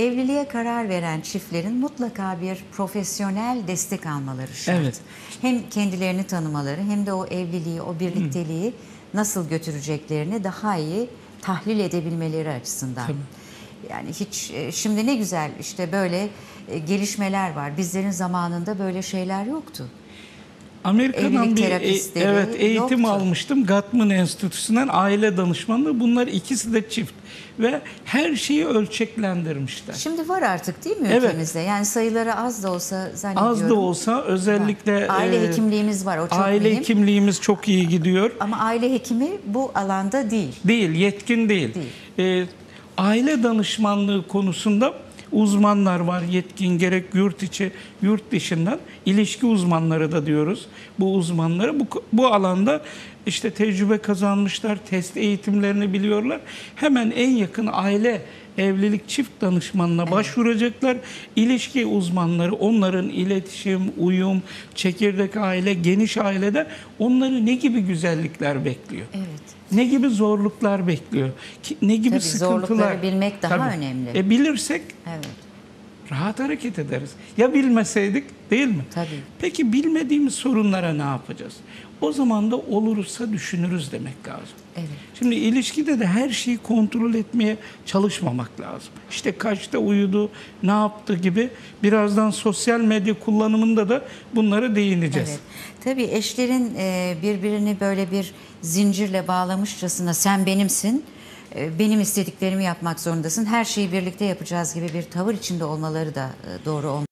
Evliliğe karar veren çiftlerin mutlaka bir profesyonel destek almaları şart. Evet. Hem kendilerini tanımaları hem de o evliliği, o birlikteliği nasıl götüreceklerini daha iyi tahlil edebilmeleri açısından. Yani hiç e, şimdi ne güzel işte böyle e, gelişmeler var. Bizlerin zamanında böyle şeyler yoktu. Amerika'dan bir e- evet eğitim yoktu. almıştım. Gatman Enstitüsü'nden aile danışmanlığı. Bunlar ikisi de çift ve her şeyi ölçeklendirmişler. Şimdi var artık değil mi Evet. ülkemizde? Yani sayıları az da olsa zannediyorum. Az da olsa özellikle Var. Aile e, hekimliğimiz var o çok aile mühim. hekimliğimiz çok iyi gidiyor. Ama aile hekimi bu alanda değil. Değil, yetkin değil. Ee, aile danışmanlığı konusunda uzmanlar var yetkin gerek yurt içi yurt dışından ilişki uzmanları da diyoruz. Bu uzmanları bu, bu alanda işte tecrübe kazanmışlar test eğitimlerini biliyorlar hemen en yakın aile evlilik çift danışmanına başvuracaklar ilişki uzmanları onların iletişim uyum çekirdek aile geniş ailede onları ne gibi güzellikler bekliyor Evet. ne gibi zorluklar bekliyor? Ne gibi Tabii sıkıntılar? zorlukları bilmek daha önemli. E bilirsek Evet. Rahat hareket ederiz. Ya bilmeseydik değil mi? Tabii. Peki bilmediğimiz sorunlara ne yapacağız? O zaman da olursa düşünürüz demek lazım. Evet. Şimdi ilişkide de her şeyi kontrol etmeye çalışmamak lazım. İşte kaçta uyudu, ne yaptı gibi birazdan sosyal medya kullanımında da bunlara değineceğiz. Evet. Tabii eşlerin e, birbirini böyle bir zincirle bağlamışçasına sen benimsin, benim istediklerimi yapmak zorundasın, her şeyi birlikte yapacağız gibi bir tavır içinde olmaları da e, doğru olmaz.